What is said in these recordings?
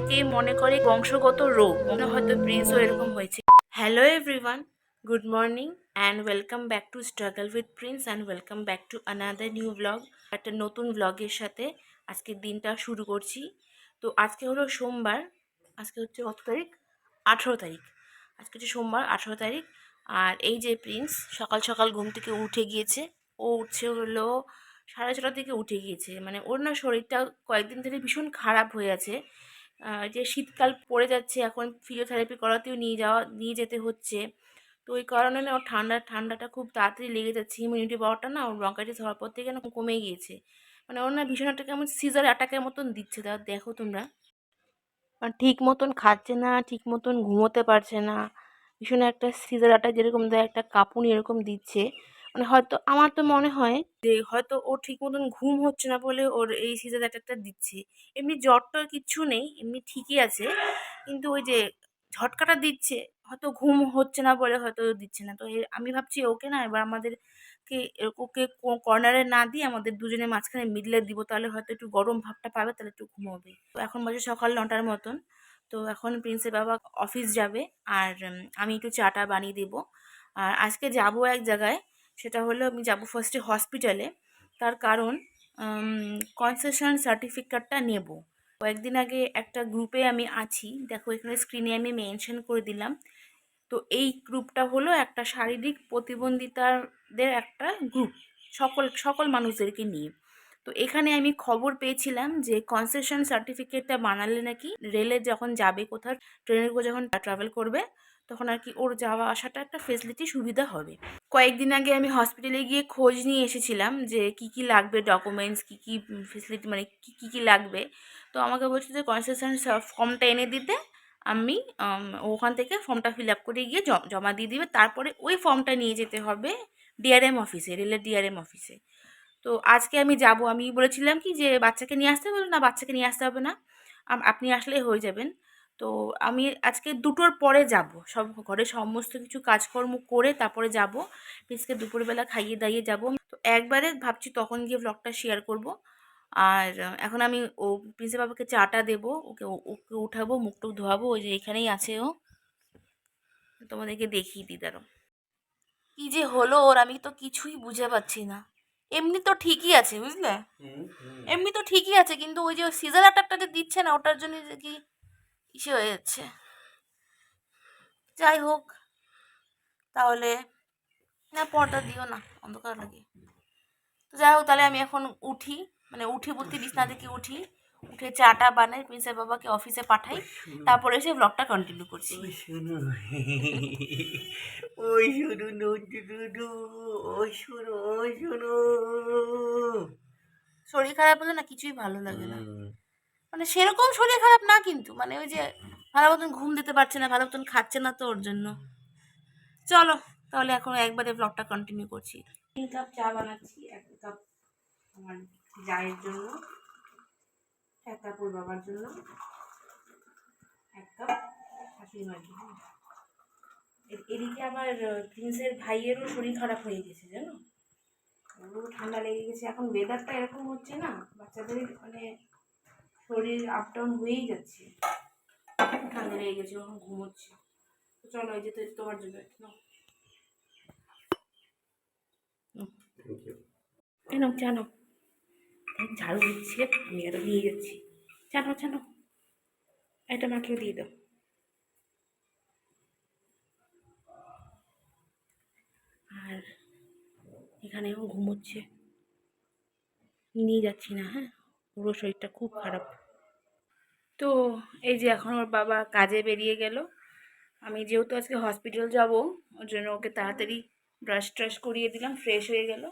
অনেকেই মনে করে বংশগত রোগ। হয়তো প্রিন্সও এরকম হয়েছে। Hello everyone good morning and welcome back to struggle with Prince and welcome back to another new blog একটা নতুন ব্লগের সাথে আজকের দিনটা শুরু করছি। তো আজকে হলো সোমবার, আজকে হচ্ছে কত তারিখ? আঠেরো তারিখ। আজকে হচ্ছে সোমবার, আঠেরো তারিখ। আর এই যে প্রিন্স সকাল সকাল ঘুম থেকে উঠে গিয়েছে। ও উঠছে হলো সাড়ে ছটার দিকে উঠে গিয়েছে। মানে ওর না শরীরটা কয়েকদিন ধরে ভীষণ খারাপ হয়ে আছে। যে শীতকাল পড়ে যাচ্ছে, এখন ফিজিওথেরাপি করাতেও নিয়ে যাওয়া, নিয়ে যেতে হচ্ছে। তো ওই কারণে না, ওর ঠান্ডা, ঠান্ডাটা খুব তাড়াতাড়ি লেগে যাচ্ছে। ইমিউনিটি পাওয়ারটা না, ওর ব্রঙ্কাইটিস হওয়ার পর থেকে না কমে গিয়েছে। মানে ওর না ভীষণ একটা কেমন সিজার অ্যাটাকের মতন দিচ্ছে। তা দেখো তোমরা। আর ঠিক মতন খাচ্ছে না, ঠিক মতন ঘুমোতে পারছে না। ভীষণ একটা সিজার অ্যাটাক যেরকম দেয়, একটা কাঁপুনি এরকম দিচ্ছে। মানে হয়তো আমার তো মনে হয় যে হয়তো ওর ঠিক মতন ঘুম হচ্ছে না বলে ওর এই সিজার অ্যাটাকটা দিচ্ছে। এমনি জ্বর টর কিচ্ছু নেই, এমনি ঠিকই আছে। কিন্তু ওই যে ঝটকাটা দিচ্ছে, হয়তো ঘুম হচ্ছে না বলে হয়তো দিচ্ছে না। তো আমি ভাবছি ওকে না এবার আমাদেরকে ওকে কর্নারে না দিয়ে আমাদের দুজনের মাঝখানে মিডলে দিব। তাহলে হয়তো একটু গরম ভাবটা পাবে, তাহলে একটু ঘুমোবে তো এখন বাজে সকাল নটার মতন। তো এখন প্রিন্সের বাবা অফিস যাবে। আর আমি একটু চাটা বানিয়ে দেবো। আর আজকে যাব এক জায়গায়। সেটা হলো আমি যাব ফার্স্টে হসপিটালে তার কারণ কনসেশন সার্টিফিকেটটা নেব। কয়েকদিন আগে একটা গ্রুপে আমি আছি। দেখো, এখানে স্ক্রিনে আমি মেনশন করে দিলাম। তো এই গ্রুপটা হলো একটা শারীরিক প্রতিবন্ধিতাদের একটা গ্রুপ সকল সকল মানুষদেরকে নিয়ে। তো এখানে আমি খবর পেয়েছিলাম যে কনসেশন সার্টিফিকেটটা বানালে নাকি রেলে যখন যাবে কোথাও, ট্রেনে যখন ট্রাভেল করবে তখন আর কি ওর যাওয়া আসাটা একটা ফেসিলিটি সুবিধা হবে। কয়েকদিন আগে আমি হসপিটালে গিয়ে খোঁজ নিয়ে এসেছিলাম যে কি কি লাগবে ডকুমেন্টস কি কি ফেসিলিটি মানে কি কি কি লাগবে। তো আমাকে বলছে যে কনসেশন ফর্মটা এনে দিতে। আমি ওখান থেকে ফর্মটা ফিল আপ করে গিয়ে জমা দিয়ে দিবে। তারপরে ওই ফর্মটা নিয়ে যেতে হবে ডিআরএম অফিসে রেলের ডিআরএম অফিসে তো আজকে আমি যাব। আমি বলেছিলাম কি যে বাচ্চাকে নিয়ে আসতে বলো না, বাচ্চাকে নিয়ে আসতে হবে না। আপনি আসলেই হয়ে যাবেন। তো আমি আজকে দুটোর পরে যাব। সব ঘরে সমস্ত কিছু কাজকর্ম করে তারপরে যাব। প্লিজকে দুপুরবেলা খাইয়ে দাইয়ে যাব। তো একবারে ভাবছি তখন গিয়ে ব্লগটা শেয়ার করব। আর এখন আমি ও প্রিন্সেপ বাবাকে চাটা দেবো ওকে ওকে উঠাবো মুখ টুক ধোয়াবো ওই যে এখানেই আছে ও। তোমাদেরকে দেখিয়ে দিই দাঁড়ো কি যে হলো ওর আমি তো কিছুই বুঝে পাচ্ছি না। এমনি তো ঠিকই আছে বুঝলে? এমনি তো ঠিকই আছে কিন্তু ওই যে সিজার অ্যাটাকটা যে দিচ্ছে না ওটার জন্য যে কি ইসে হয়ে যাচ্ছে যাই হোক তাহলে না পর্দা দিও না অন্ধকার লাগে। তো যাই হোক তাহলে আমি এখন উঠি। মানে উঠি বলতে বিছনা থেকে উঠি। উঠে চাটা বানাই প্রিন্সের বাবাকে অফিসে পাঠাই। তারপরে এসে ব্লগটা কন্টিনিউ করছি। ওই শোনো ওই শোনো ওই শোনো শরীর খারাপ হলে না কিছুই ভালো লাগে না। মানে সেরকম শরীর খারাপ না কিন্তু। মানে ওই যে ভালো মতন ঘুম দিতে পারছে না ভালো মতন খাচ্ছে না তো ওর জন্য। চলো তাহলে এখন একবারে ব্লগটা কন্টিনিউ করছি। তিন কাপ চা বানাচ্ছি এক কাপ আমার জায়ের জন্য এক কাপ ওর বাবার জন্য এক কাপ শাশুড়ি মার জন্য। এ- এদিকে আমার প্রিন্সের ভাইয়েরও শরীর খারাপ হয়ে গেছে জানো? ঠান্ডা লেগে গেছে। এখন ওয়েদারটা এরকম হচ্ছে না বাচ্চাদের মানে শরীর আপ ডাউন হয়েই যাচ্ছে। ঠান্ডা লেগে গেছে এখন ঘুমোচ্ছে। তো চলো এই যে তো- তোমার জন্য নাও। জানো ঝাড়ু দিচ্ছে আমি এটা নিয়ে যাচ্ছি। জানো জানো এটা মাকেও দিয়ে দাও। আর এখানে এখন ঘুমোচ্ছে। নিয়ে যাচ্ছি না হ্যাঁ? পুরো শরীরটা খুব খারাপ। তো এই যে এখন ওর বাবা কাজে বেরিয়ে গেল। আমি যেহেতু আজকে হসপিটাল যাব, ওর জন্য ওকে তাড়াতাড়ি ব্রাশ ট্রাশ করিয়ে দিলাম ফ্রেশ হয়ে গেল।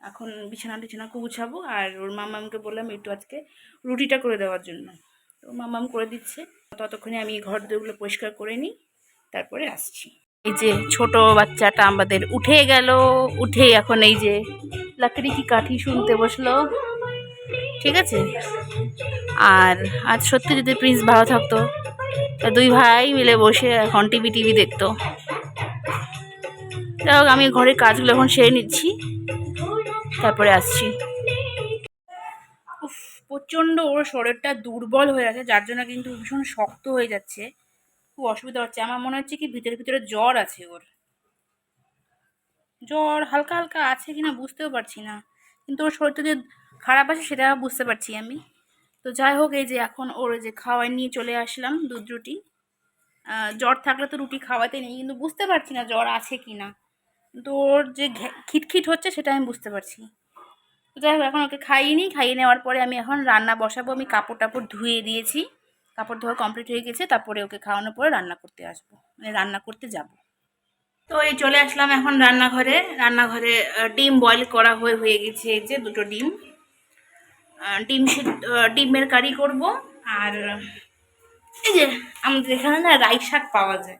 এখন বিছানা টিছানা গুছাবো আর ওর মামামকে বললাম একটু আজকে রুটিটা করে দেওয়ার জন্য। তো মামাম করে দিচ্ছে। ততক্ষণে আমি ঘর দুগুলো পরিষ্কার করে নিই, তারপরে আসছি। এই যে ছোট বাচ্চাটা আমাদের উঠে গেল, উঠে এখন এই যে লাকড়ি কি কাঠি শুনতে বসল। ঠিক আছে? আর আজ সত্যি যদি প্রিন্স ভালো থাকতো, তা দুই ভাই মিলে বসে এখন টিভি টিভি দেখতো। যাই হোক, আমি ঘরের কাজগুলো এখন সেরে নিচ্ছি। তারপরে আসছি। উফ, প্রচণ্ড ওর শরীরটা দুর্বল হয়ে আছে, যার জন্য কিন্তু ভীষণ শক্ত হয়ে যাচ্ছে। খুব অসুবিধা হচ্ছে। আমার মনে হচ্ছে কি ভিতরে ভিতরে জ্বর আছে ওর। জ্বর হালকা হালকা আছে কিনা বুঝতেও পারছি না। কিন্তু ওর শরীরটা যে খারাপ আছে সেটা বুঝতে পারছি আমি। তো যাই হোক, এই যে এখন ওর যে খাওয়াই নিয়ে চলে আসলাম দুধ রুটি। জ্বর থাকলে তো রুটি খাওয়াতে নেই, কিন্তু বুঝতে পারছি না জ্বর আছে কি না। কিন্তু ওর যে খিটখিট হচ্ছে সেটা আমি বুঝতে পারছি। তো যাই হোক, এখন ওকে খাইয়ে নিই। খাইয়ে নেওয়ার পরে আমি এখন রান্না বসাবো। আমি কাপড় টাপড় ধুয়ে দিয়েছি। কাপড় ধোয়া কমপ্লিট হয়ে গেছে। তারপরে ওকে খাওয়ানোর পরে রান্না করতে আসব। মানে রান্না করতে যাব। তো এই চলে আসলাম এখন রান্নাঘরে। রান্নাঘরে ডিম বয়েল করা হয়ে হয়ে গেছে। এই যে দুটো ডিম। ডিম সিদ্ধ ডিমের কারি করব। আর এই যে আমাদের এখানে না রাই শাক পাওয়া যায়।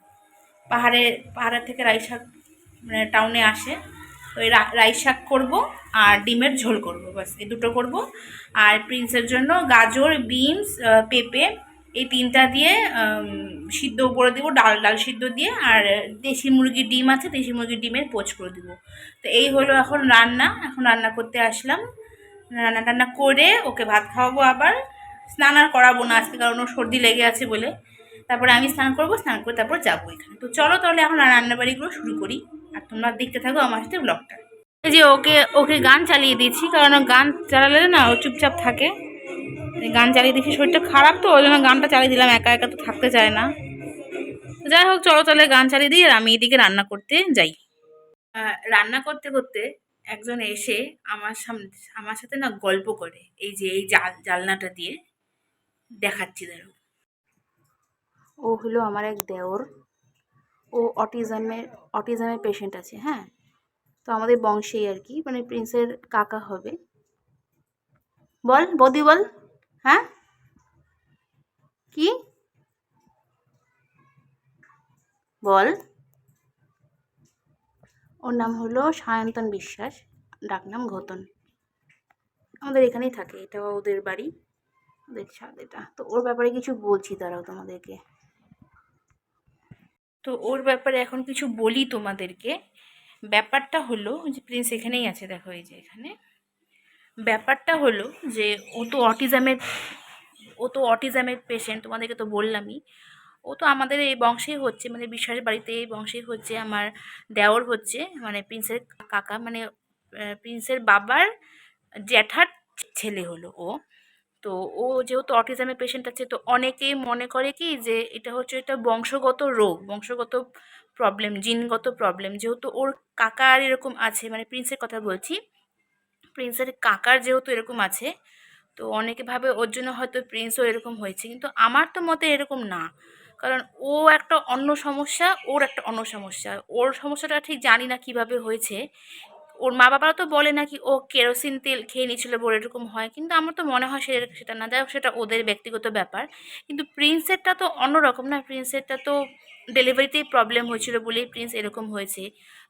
পাহাড়ে পাহাড়ের থেকে রাই শাক মানে টাউনে আসে। রা- রাই শাক করব আর ডিমের ঝোল করব বাস এই দুটো করব। আর প্রিন্সের জন্য গাজর বিনস পেঁপে, এই তিনটা দিয়ে সিদ্ধ করে দেবো, ডাল ডাল সিদ্ধ দিয়ে। আর দেশি মুরগির ডিম আছে, দেশি মুরগির ডিমের পোচ করে দেবো। তো এই হলো এখন রান্না এখন রান্না করতে আসলাম। রান্না টান্না করে ওকে ভাত খাওয়াবো আবার। স্নান আর করাবো না আজকে, কারণ ওর সর্দি লেগে আছে বলে। তারপরে আমি স্নান করব, স্নান করে তারপর যাব এখানে। তো চলো তাহলে এখন রান্নাবাড়িগুলো শুরু করি। আর তোমরা দেখতে থাকো আমার সাথে ব্লগটা এই যে ওকে ওকে গান চালিয়ে দিয়েছি, কারণ গান চালালে না ও চুপচাপ থাকে। গান চালিয়ে দিয়েছি, শরীরটা খারাপ তো, ওই জন্য গানটা চালিয়ে দিলাম, একা একা তো থাকতে চায় না। যাই হোক, চলো তাহলে গান চালিয়ে দিই, আর আমি এদিকে রান্না করতে যাই। রান্না করতে করতে একজন এসে আমার সামনে আমার সাথে না গল্প করে, এই যে এই জাল, জালনাটা দিয়ে দেখাচ্ছি ধরো ও হলো আমার এক দেওর। ও অটিজমের অটিজমের পেশেন্ট আছে হ্যাঁ? তো আমাদের বংশেই আর কি মানে প্রিন্সের কাকা হবে। বল, বদি বল হ্যাঁ? কি? বল। ওর নাম হলো সায়ন্তন বিশ্বাস ডাকনাম ঘতন। আমাদের এখানেই থাকে, এটা ওদের বাড়ি, ওদের এটা। তো ওর ব্যাপারে কিছু বলছি দাঁড়াও তোমাদেরকে। তো ওর ব্যাপারে এখন কিছু বলি তোমাদেরকে। ব্যাপারটা হলো যে প্রিন্স এখানেই আছে, দেখো এই যে এখানে। ব্যাপারটা হলো যে, ও তো অটিজমের ও তো অটিজমের পেশেন্ট তোমাদেরকে তো বললামই। ও তো আমাদের এই বংশেই হচ্ছে মানে বিশ্বাস বাড়িতে এই বংশেই হচ্ছে, আমার দেওর হচ্ছে মানে প্রিন্সের কাকা মানে প্রিন্সের বাবার জ্যাঠার ছেলে হলো ও। তো ও যেহেতু অটিজমের পেশেন্ট আছে, তো অনেকেই মনে করে কি যে এটা হচ্ছে এটা বংশগত রোগ, বংশগত প্রবলেম জিনগত প্রবলেম যেহেতু ওর কাকার এরকম আছে মানে প্রিন্সের কথা বলছি, প্রিন্সের কাকার যেহেতু এরকম আছে, তো অনেকে ভাবে ওর জন্য হয়তো প্রিন্সও এরকম হয়েছে, কিন্তু আমার তো মতে এরকম না। কারণ ও একটা অন্য সমস্যা, ওর একটা অন্য সমস্যা। ওর সমস্যাটা ঠিক জানি না কীভাবে হয়েছে। ওর মা বাবারা তো বলে নাকি ও কেরোসিন তেল খেয়ে নিয়েছিল বলে এরকম হয়, কিন্তু আমার তো মনে হয় সে সেটা না। যাই সেটা ওদের ব্যক্তিগত ব্যাপার। কিন্তু প্রিন্সেরটা তো অন্যরকম না। প্রিন্সেরটা তো ডেলিভারিতেই প্রবলেম হয়েছিল বলেই প্রিন্স এরকম হয়েছে।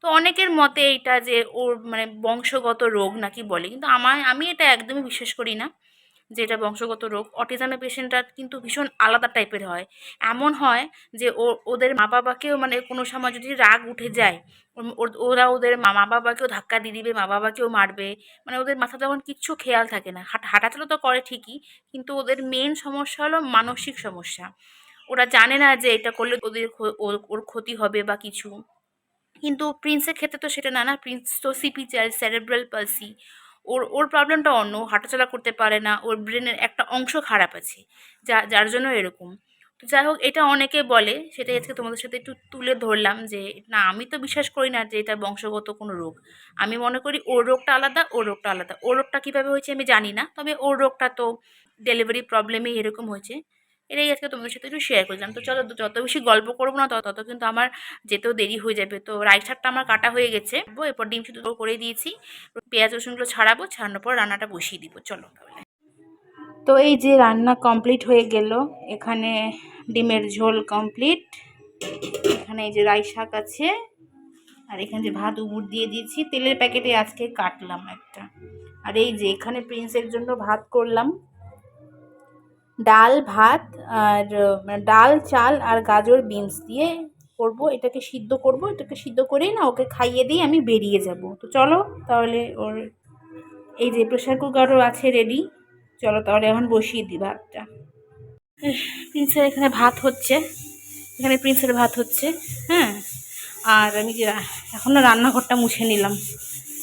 তো অনেকের মতে এটা যে ওর মানে বংশগত রোগ নাকি বলে, কিন্তু আমার, আমি এটা একদমই বিশ্বাস করি না। যে এটা বংশগত রোগ অটিজমের পেশেন্টরা কিন্তু ভীষণ আলাদা টাইপের হয়। এমন হয় যে ও, ওদের মা বাবাকেও মানে কোনো সময় যদি রাগ উঠে যায় ওরা ওদের মা বাবাকেও ধাক্কা দিয়ে দিবে মা বাবাকেও মারবে মানে ওদের মাথা তখন কিচ্ছু খেয়াল থাকে না। হাঁটা, হাঁটাচলা তো করে ঠিকই, কিন্তু ওদের মেন সমস্যা হলো মানসিক সমস্যা। ওরা জানে না যে এটা করলে ওদের ওর ক্ষতি হবে বা কিছু। কিন্তু প্রিন্সের ক্ষেত্রে তো সেটা না না, প্রিন্স তো সিপি চাইল্ড সেরেব্রাল পালসি ওর ওর প্রবলেমটা অন্য হাঁটাচলা করতে পারে না ওর ব্রেনের একটা অংশ খারাপ আছে যা যার জন্য এরকম। তো যাই হোক এটা অনেকে বলে সেটাই আজকে তোমাদের সাথে একটু তুলে ধরলাম যে না আমি তো বিশ্বাস করি না যে এটা বংশগত কোনো রোগ। আমি মনে করি ওর রোগটা আলাদা ওর রোগটা আলাদা। ওর রোগটা কীভাবে হয়েছে আমি জানি না তবে ওর রোগটা তো ডেলিভারি প্রবলেমে এরকম হয়েছে। এটাই আজকে তোমাদের সাথে একটু শেয়ার করলাম তো চলো, যত বেশি গল্প করব না, তত কিন্তু আমার যেতেও দেরি হয়ে যাবে। তো রাইট সাইডটা আমার কাটা হয়ে গেছে। এরপর ডিম শুধু করে দিয়েছি। পেঁয়াজ, রসুনগুলো ছাড়াবো, ছাড়ানোর পর রান্নাটা বসিয়ে দিব। চলো তাহলে। তো এই যে রান্না কমপ্লিট হয়ে গেল, এখানে ডিমের ঝোল কমপ্লিট এখানে এই যে রাই শাক আছে। আর এখানে যে ভাত, উবুর দিয়ে দিয়েছি। তেলের প্যাকেটে আজকে কাটলাম একটা। আর এই যে এখানে প্রিন্সের জন্য ভাত করলাম। ডাল ভাত আর আহ, ডাল চাল আর গাজর বিনস দিয়ে করব। এটাকে সিদ্ধ করব। এটাকে সিদ্ধ করেই না ওকে খাইয়ে দিয়ে আমি বেরিয়ে যাব। তো চলো তাহলে ওর এই যে প্রেশার কুকারও আছে রেডি চলো তাহলে এখন বসিয়ে দিই ভাতটা। প্রিন্সের এখানে ভাত হচ্ছে। এখানে প্রিন্সের ভাত হচ্ছে হ্যাঁ? আর আমি যে এখনও রান্নাঘরটা মুছে নিলাম।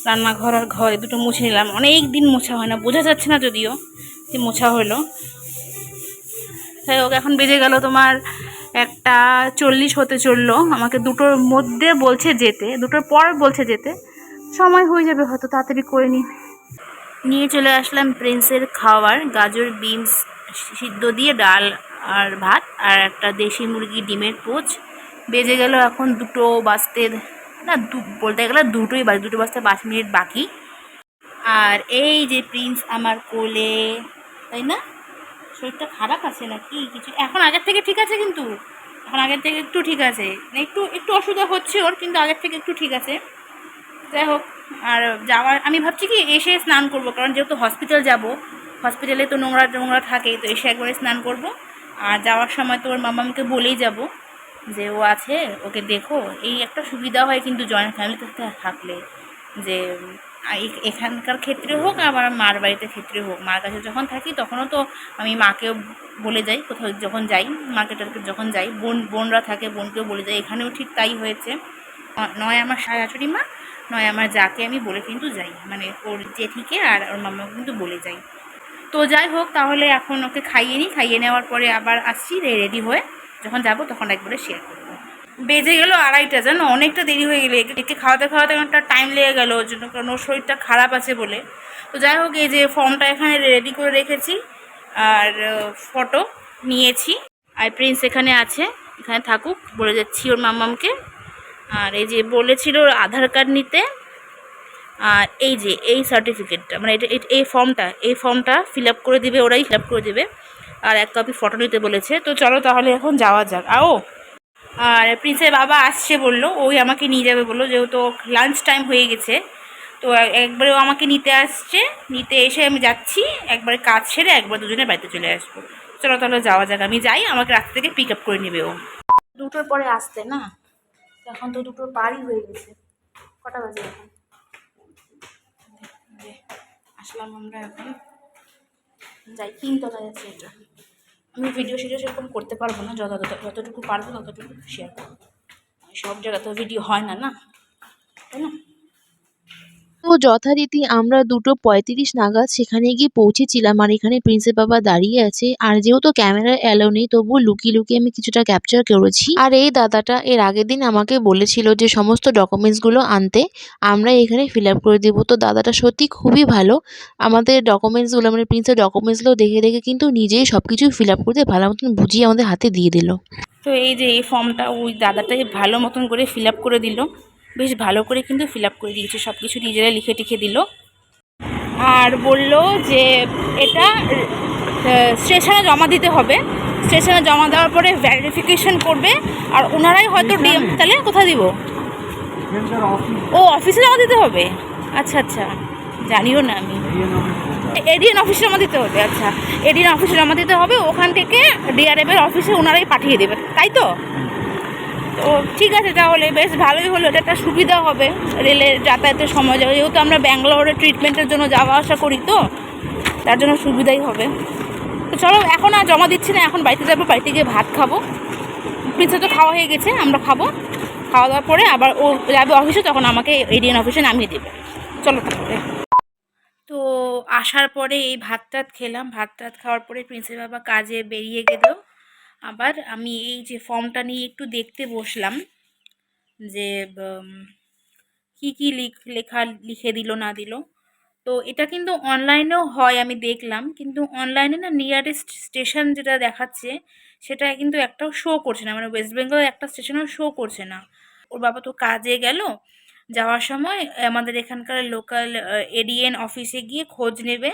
রান্নাঘর আর ঘর দুটো মুছে নিলাম। অনেক দিন মোছা হয় না। বোঝা যাচ্ছে না যদিও যে মোছা হলো। যাই হোক এখন বেজে গেল তোমার একটা চল্লিশ হতে চলল। আমাকে দুটোর মধ্যে বলছে যেতে, দুটোর পর বলছে যেতে। সময় হয়ে যাবে হয়তো, তাড়াতাড়ি করে নিই নিয়ে চলে আসলাম প্রিন্সের খাওয়ার, গাজর, বিনস সিদ্ধ দিয়ে ডাল আর ভাত আর একটা দেশি মুরগি ডিমের পোচ। বেজে গেল এখন দুটো বাজতে, না, দু, বলতে গেলে দুটোই বাজে, দুটো বাজতে পাঁচ মিনিট বাকি। আর এই যে প্রিন্স আমার কোলে, তাই না? শরীরটা খারাপ আছে নাকি? কিছু এখন আগের থেকে ঠিক আছে কিন্তু? এখন আগের থেকে একটু ঠিক আছে। একটু একটু অসুবিধা হচ্ছে ওর, কিন্তু আগের থেকে একটু ঠিক আছে। যাই হোক, আর যাওয়ার, আমি ভাবছি কি এসে স্নান করব, কারণ যেহেতু হসপিটাল যাব হসপিটালে তো নোংরা নোংরা থাকে, তো এসে একবারে স্নান করব। আর যাওয়ার সময় তো ওর মামাকে বলেই যাব যে ও আছে, ওকে দেখো। এই একটা সুবিধা হয় কিন্তু জয়েন্ট ফ্যামিলিতে থাকলে, যে এখানকার ক্ষেত্রে হোক আবার মার বাড়িতে ক্ষেত্রে হোক, মার কাছে যখন থাকি তখনও তো আমি মাকেও বলে যাই, কোথাও যখন যাই মার্কেটের যখন যাই, বোন, বোনরা থাকে, বোনকেও বলে যাই, এখানেও ঠিক তাই হয়েছে। নয় আমার শাশুড়ি মা, নয় আমার যাকে আমি বলে কিন্তু যাই মানে ওর জেঠিকে আর ওর মামাকে কিন্তু বলে যাই। তো যাই হোক, তাহলে এখন ওকে খাইয়ে নিই, খাইয়ে নেওয়ার পরে আবার আসছি রেডি হয়ে যখন যাব তখন একবারে শেয়ার করব। বেজে গেলো আড়াইটা, জানো? অনেকটা দেরি হয়ে গেলে। একে- খাওয়াতে খাওয়াতে একটা টাইম লেগে গেলো, ওর জন্য কারণ ওর শরীরটা খারাপ আছে বলে। তো যাই হোক, এই যে ফর্মটা এখানে রেডি করে রেখেছি, আর ফটো নিয়েছি। আর প্রিন্স এখানে আছে, এখানে থাকুক, বলে যাচ্ছি ওর মামামকে আর এই যে বলেছিল ওর আধার কার্ড নিতে। আর এই যে, এই সার্টিফিকেটটা মানে এটা- এই ফর্মটা এই ফর্মটা ফিল আপ করে দিবে, ওরাই ফিল আপ করে দেবে। আর এক কপি ফটো নিতে বলেছে। তো চলো তাহলে এখন যাওয়া যাক। আও! আর প্রিন্সের বাবা আসছে বলল, ওই আমাকে নিয়ে যাবে বলল, যেহেতু লাঞ্চ টাইম হয়ে গেছে। তো একবারে ও আমাকে নিতে আসছে, নিতে এসে আমি যাচ্ছি, একবারে কাজ সেরে একবার দুজনে বাড়িতে চলে আসব। চলো তাহলে যাওয়া যাক, আমি যাই, আমাকে রাস্তা থেকে পিক আপ করে নেবে ও। দুটোর পরে আসতে, না? এখন তো দুটোর পারই হয়ে গেছে। কটা বাজে এখন? আসলাম আমরা এখন। যাই, তিনতলায় আছে এটা আমি ভিডিও সিডিও সেরকম করতে পারব না, যত যত- যতটুকু পারব ততটুকু শেয়ার করব। সব জায়গায় তো ভিডিও হয় না না? তাই না? তো যথারীতি আমরা দুটো পঁয়ত্রিশ নাগাদ সেখানে গিয়ে পৌঁছেছিলাম আর এখানে প্রিন্সের বাবা দাঁড়িয়ে আছে। আর যেহেতু ক্যামেরা অ্যালো নেই, তবুও লুকিয়ে লুকিয়ে আমি কিছুটা ক্যাপচার করেছি। আর এই দাদাটা এর আগের দিন আমাকে বলেছিল যে, সমস্ত ডকুমেন্টসগুলো আনতে আমরা এখানে ফিল আপ করে দেবো। তো দাদাটা সত্যি খুবই ভালো। আমাদের ডকুমেন্টসগুলো মানে প্রিন্সের ডকুমেন্টসগুলো দেখে দেখে কিন্তু নিজেই সব কিছু ফিল আপ করতে ভালো মতন বুঝিয়ে আমাদের হাতে দিয়ে দিল। তো এই যে এই ফর্মটা ওই দাদাটাই ভালো মতন করে ফিল আপ করে দিল। বেশ ভালো করে কিন্তু ফিল আপ করে দিয়েছে সব কিছু নিজেরা লিখে টিখে দিল। আর বলল যে এটা স্টেশনে জমা দিতে হবে। স্টেশনে জমা দেওয়ার পরে ভ্যারিফিকেশন করবে আর ওনারাই হয়তো ডিএম তাহলে কোথায় দিব? ও অফিসে জমা দিতে হবে? আচ্ছা আচ্ছা। জানিও না আমি। এডিএন অফিসে জমা দিতে হবে আচ্ছা। এডিএন অফিসে জমা দিতে হবে ওখান থেকে ডিআরএফ এর অফিসে ওনারাই পাঠিয়ে দেবে। তাই তো? তো ঠিক আছে তাহলে, বেশ ভালোই হলো, এটা একটা সুবিধা হবে রেলের যাতায়াতের সময়। যাবে যেহেতু আমরা ব্যাঙ্গালোরে ট্রিটমেন্টের জন্য যাওয়া আসা করি তো, তার জন্য সুবিধাই হবে। তো চলো, এখন আর জমা দিচ্ছি না, এখন বাড়িতে যাব, বাড়িতে গিয়ে ভাত খাব। প্রিন্সে তো খাওয়া হয়ে গেছে, আমরা খাব। খাওয়া দাওয়ার পরে আবার ও যাবে অফিসে তখন আমাকে এডিএন অফিসে নামিয়ে দেবে। চলো তাহলে। তো আসার পরে এই ভাত টাত খেলাম ভাত টাত খাওয়ার পরে প্রিন্সের বাবা কাজে বেরিয়ে গেল। আবার আমি এই যে ফর্মটা নিয়ে একটু দেখতে বসলাম যে কি কি লিখ, লেখা লিখে দিল, না দিল। তো এটা কিন্তু অনলাইনেও হয়, আমি দেখলাম। কিন্তু অনলাইনে না নিয়ারেস্ট স্টেশন যেটা দেখাচ্ছে, সেটা কিন্তু একটাও শো করছে না। মানে ওয়েস্ট বেঙ্গলের একটা স্টেশনও শো করছে না। ওর বাবা তো কাজে গেল। যাওয়ার সময় আমাদের এখানকার লোকাল এডিএন অফিসে গিয়ে খোঁজ নেবে।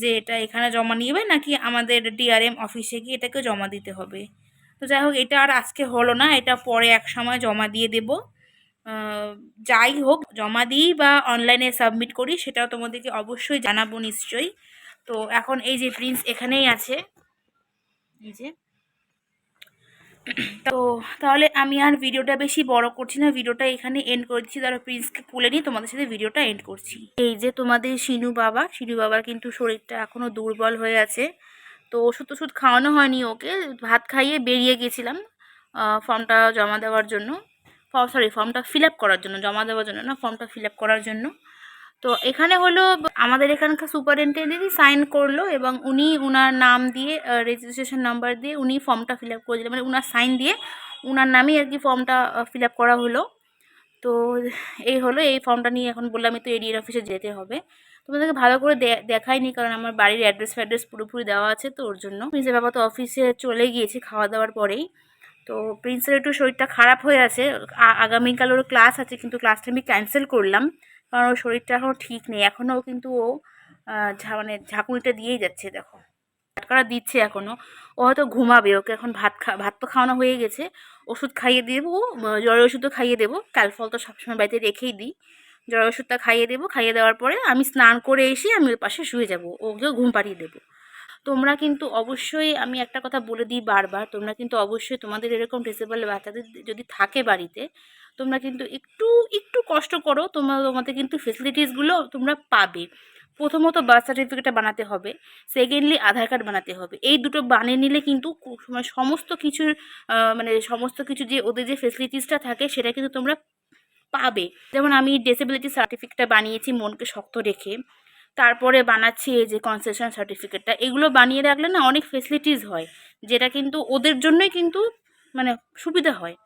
যে এটা এখানে জমা নিবে নাকি আমাদের ডিআরএম অফিসে গিয়ে এটাকে জমা দিতে হবে। তো যাই হোক, এটা আর আজকে হলো না, এটা পরে এক সময় জমা দিয়ে দেব। যাই হোক, জমা দিই বা অনলাইনে সাবমিট করি, সেটাও তোমাদেরকে অবশ্যই জানাব নিশ্চয়ই। তো এখন এই যে প্রিন্স এখানেই আছে। এই যে তো তাহলে আমি আর ভিডিওটা বেশি বড় করছি না, ভিডিওটা এখানে এন্ড করে দিচ্ছি তারা প্রিন্সকে কুলে নিয়ে তোমাদের সাথে ভিডিওটা এন্ড করছি। এই যে তোমাদের শিনু বাবা, শিনু বাবার কিন্তু শরীরটা এখনও দুর্বল হয়ে আছে। তো ওষুধ ওষুধ খাওয়ানো হয়নি ওকে, ভাত খাইয়ে বেরিয়ে গেছিলাম ফর্মটা জমা দেওয়ার জন্য। সরি ফর্মটা ফিল আপ করার জন্য, জমা দেওয়ার জন্য না, ফর্মটা ফিল আপ করার জন্য। তো এখানে হলো আমাদের এখানকার সুপারিনটেন্ডেন্টই সাইন করল এবং উনি উনার নাম দিয়ে রেজিস্ট্রেশন নাম্বার দিয়ে উনি ফর্মটা ফিল আপ করে দিলেন। মানে উনার সাইন দিয়ে উনার নামেই আর কি ফর্মটা ফিল আপ করা হলো। তো এই হলো, এই ফর্মটা নিয়ে এখন বললাম তো এডিএর অফিসে যেতে হবে। তোমাদেরকে ভালো করে দেখাইনি, কারণ আমার বাড়ির অ্যাড্রেস ফ্যাড্রেস পুরোপুরি দেওয়া আছে তো ওর জন্য। প্রিন্সের বাবা তো অফিসে চলে গিয়েছে খাওয়া দাওয়ার পরেই। তো প্রিন্সের একটু শরীরটা খারাপ হয়ে আছে। আগামীকাল ওর ক্লাস আছে, কিন্তু ক্লাসটা আমি ক্যান্সেল করলাম। কারণ ওর শরীরটা এখনও ঠিক নেই। এখনও কিন্তু ও মানে ঝাঁকুনিটা দিয়েই যাচ্ছে, দেখো। টাটকাটা দিচ্ছে এখনও ও হয়তো ঘুমাবে, ওকে এখন ভাত খা, ভাত তো খাওয়ানো হয়ে গেছে। ওষুধ খাইয়ে দেবো জ্বর ওষুধও খাইয়ে দেবো। ক্যালফল তো সবসময় বাড়িতে রেখেই দিই। জ্বরের ওষুধটা খাইয়ে দেবো, খাইয়ে দেওয়ার পরে আমি স্নান করে এসে আমি ওর পাশে শুয়ে যাব। ওকেও ঘুম পাড়িয়ে দেবো। তোমরা কিন্তু অবশ্যই, আমি একটা কথা বলে দিই বারবার, তোমরা কিন্তু অবশ্যই তোমাদের এরকম ডিসেবল বাচ্চাদের যদি থাকে বাড়িতে, তোমরা কিন্তু একটু একটু কষ্ট করো তোমরা তোমাদের কিন্তু ফেসিলিটিসগুলো তোমরা পাবে। প্রথমত বার্থ সার্টিফিকেটটা বানাতে হবে সেকেন্ডলি আধার কার্ড বানাতে হবে। এই দুটো বানিয়ে নিলে কিন্তু মানে সমস্ত কিছুর মানে সমস্ত কিছু যে ওদের যে ফেসিলিটিসটা থাকে, সেটা কিন্তু তোমরা পাবে। যেমন আমি ডিসেবিলিটি সার্টিফিকেটটা বানিয়েছি মনকে শক্ত রেখে। তারপরে বানাচ্ছি এই যে কনসেশন সার্টিফিকেটটা এগুলো বানিয়ে রাখলে না অনেক ফেসিলিটিস হয়, যেটা কিন্তু ওদের জন্যই কিন্তু মানে সুবিধা হয়।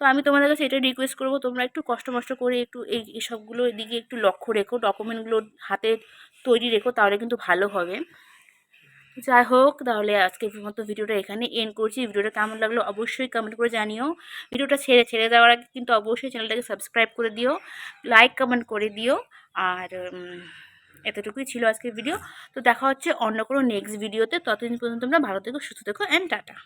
তো আমি তোমাদের কাছে এটা রিকোয়েস্ট করব, তোমরা একটু কষ্ট মষ্ট করে একটু এই এসবগুলো দিকে একটু লক্ষ্য রেখো ডকুমেন্টগুলো হাতে তৈরি রেখো, তাহলে কিন্তু ভালো হবে। যাই হোক, তাহলে আজকে মতো ভিডিওটা এখানে এন্ড করছি। ভিডিওটা কেমন লাগল অবশ্যই কমেন্ট করে জানিও। ভিডিওটা ছেড়ে ছেড়ে দেওয়ার আগে কিন্তু অবশ্যই চ্যানেলটাকে সাবস্ক্রাইব করে দিও লাইক কমেন্ট করে দিও, আর এতটুকুই ছিল আজকের ভিডিও তো দেখা হচ্ছে অন্য কোনো নেক্সট ভিডিওতে ততদিন পর্যন্ত তোমরা ভালো থেকো, সুস্থ থেকো অ্যান্ড টাটা।